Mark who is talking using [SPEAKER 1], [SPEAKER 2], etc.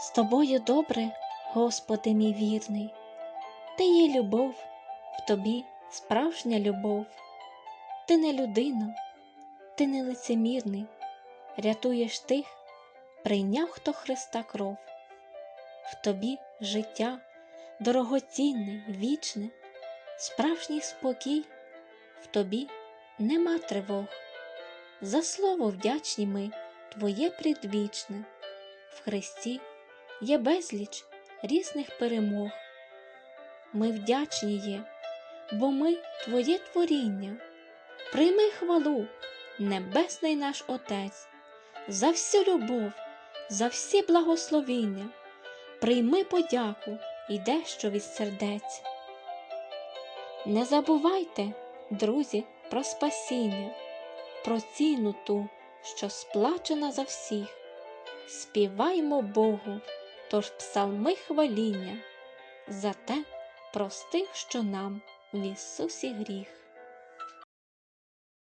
[SPEAKER 1] З тобою добре, Господи мій вірний, Ти є любов, в тобі справжня любов, ти не людина, ти не лицемірний, рятуєш тих, прийняв хто Христа кров, в тобі життя дорогоцінне, вічне, справжній спокій, в тобі нема тривог. За слово вдячні ми, Твоє предвічне, в Христі є безліч різних перемог. Ми вдячні є, бо ми Твоє творіння. Прийми хвалу, Небесний наш Отець, за всю любов, за всі благословіння. Прийми подяку і дещо від сердець. Не забувайте, друзі, про спасіння, про ціну ту, що сплачена за всіх. Співаймо Богу, тож псалми хваління, за те простив, що нам в Ісусі гріх.